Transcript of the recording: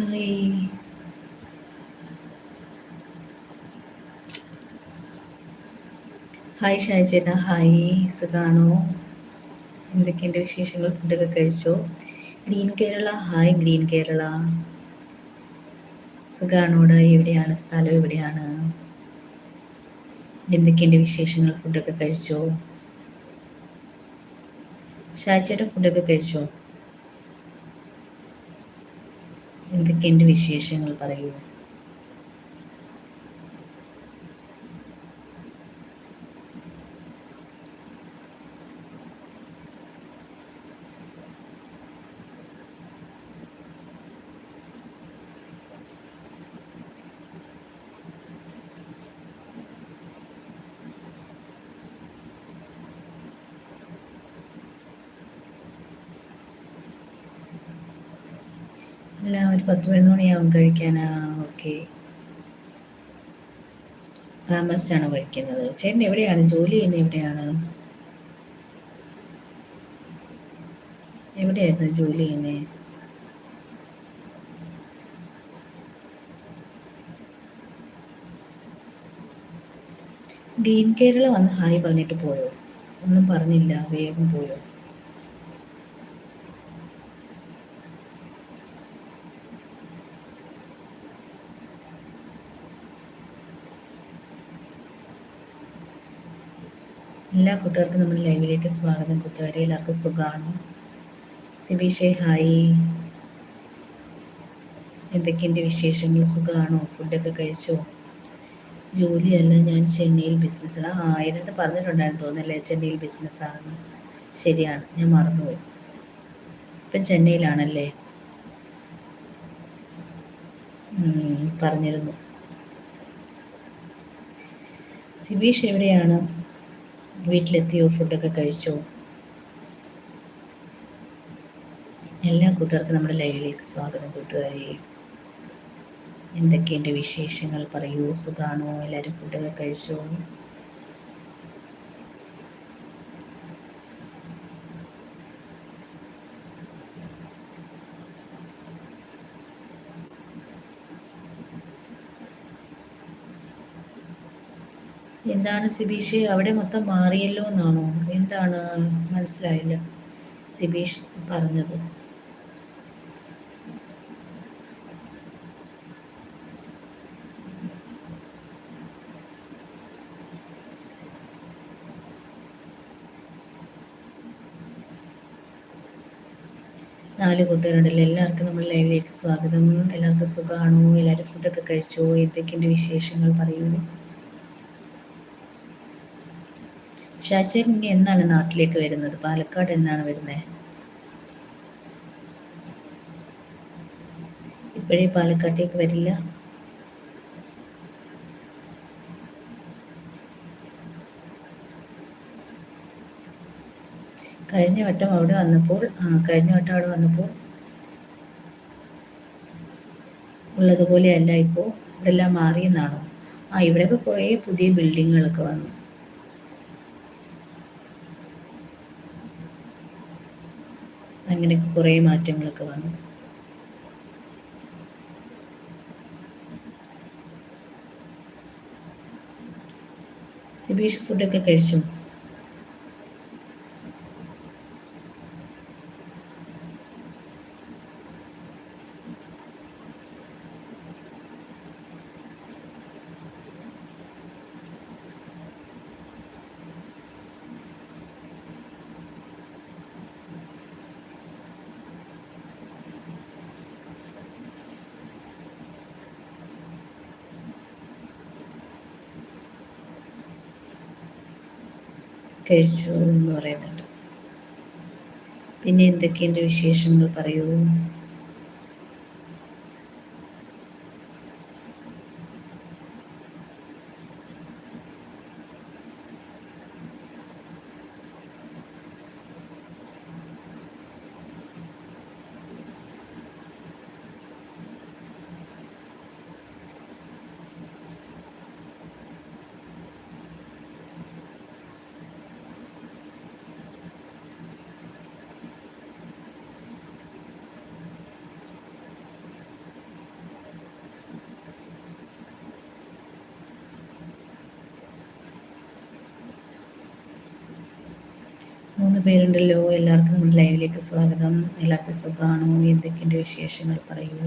Hi. Hi Shai ചേട്ടാ hi. സുഖാണോ? എന്തൊക്കെയുണ്ട് വിശേഷങ്ങൾ? ഫുഡൊക്കെ കഴിച്ചോ? Green Kerala. Hi green Kerala. സുഖാണോട് എവിടെയാണ്? സ്ഥലം എവിടെയാണ്? എന്തൊക്കെയുണ്ട് വിശേഷങ്ങൾ? ഫുഡൊക്കെ കഴിച്ചോ? ഷായ് ഫുഡൊക്കെ കഴിച്ചോ? എന്തൊക്കെയുണ്ട് വിശേഷങ്ങൾ പറയൂ അല്ല ഒരു പത്ത് പതിനൊന്ന് മണിയാവും കഴിക്കാനാ. ഓക്കെ. താമസിച്ചാണ് കഴിക്കുന്നത് ചേട്ടൻ എവിടെയാണ്? ജോലി ചെയ്യുന്നത് എവിടെയാണ്? എവിടെയായിരുന്നു ജോലി ചെയ്യുന്നത് ഗ്രീൻ കേരള വന്ന് ഹായ് പറഞ്ഞിട്ട് പോയോ? ഒന്നും പറഞ്ഞില്ല വേഗം പോയോ? എല്ലാ കൂട്ടുകാർക്കും നമ്മുടെ ലൈവിലേക്ക് സ്വാഗതം. കൂട്ടുകാരെ എല്ലാവർക്കും സുഖമാണ് സിബിഷെ ഹായ്. എന്തൊക്കെയുണ്ട് വിശേഷങ്ങൾ? സുഖമാണോ ഫുഡൊക്കെ കഴിച്ചോ? ജോലിയല്ല ഞാൻ ചെന്നൈയിൽ ബിസിനസ്സാണ്. ആ ആയിരത്ത് പറഞ്ഞിട്ടുണ്ടായിരുന്നു തോന്നുന്നല്ലേ ചെന്നൈയിൽ ബിസിനസ്സാണെന്ന്. ശരിയാണ് ഞാൻ മറന്നുപോയി. ഇപ്പം ചെന്നൈയിലാണല്ലേ? പറഞ്ഞിരുന്നു. സിബീഷ് എവിടെയാണ്? വീട്ടിലെത്തിയോ? ഫുഡൊക്കെ കഴിച്ചോ? എല്ലാ കൂട്ടുകാർക്കും നമ്മുടെ ലൈവിലേക്ക് സ്വാഗതം കൂട്ടുകാരെ. എന്തൊക്കെയുണ്ട് വിശേഷങ്ങൾ? പറയൂ. സുഖാണോ? എല്ലാവരും ഫുഡൊക്കെ കഴിച്ചോ? എന്താണ് സിബീഷ്? അവിടെ മൊത്തം മാറിയല്ലോ എന്നാണോ? എന്താണ് മനസ്സിലായില്ല സിബീഷ് പറഞ്ഞത്. നാല് കൂട്ടുകാരുണ്ടല്ലോ. എല്ലാവർക്കും നമ്മൾ ലൈവിലേക്ക് സ്വാഗതം. എല്ലാവർക്കും സുഖമാണോ? എല്ലാവരും ഫുഡൊക്കെ കഴിച്ചോ? എന്തൊക്കെയുണ്ട് വിശേഷങ്ങൾ? പറയൂ. ഷാച്ചേട്ടൻ ഇനി എന്നാണ് നാട്ടിലേക്ക് വരുന്നത്? പാലക്കാട് എന്നാണ് വരുന്നത് ഇപ്പോഴേ പാലക്കാട്ടേക്ക് വരില്ല. കഴിഞ്ഞ വട്ടം അവിടെ വന്നപ്പോൾ കഴിഞ്ഞ വട്ടം അവിടെ വന്നപ്പോൾ ഉള്ളതുപോലെയല്ല ഇപ്പോൾ ഇവിടെല്ലാം മാറിയെന്നാണോ? ആ ഇവിടെയൊക്കെ കുറേ പുതിയ ബിൽഡിങ്ങുകളൊക്കെ വന്നു. അങ്ങനെയൊക്കെ കുറേ മാറ്റങ്ങളൊക്കെ വന്നു. സിബീഷ് ഫുഡൊക്കെ കഴിച്ചു? കഴിച്ചു എന്ന് പറയുന്നുണ്ട്. പിന്നെ എന്തൊക്കെയുണ്ട് വിശേഷങ്ങൾ? പറയൂ. പേരുണ്ടല്ലോ. എല്ലാവർക്കും നമ്മുടെ ലൈവിലേക്ക് സ്വാഗതം. എല്ലാവർക്കും സുഖമാണോ? എന്തൊക്കെയുണ്ട് വിശേഷങ്ങൾ? പറയൂ.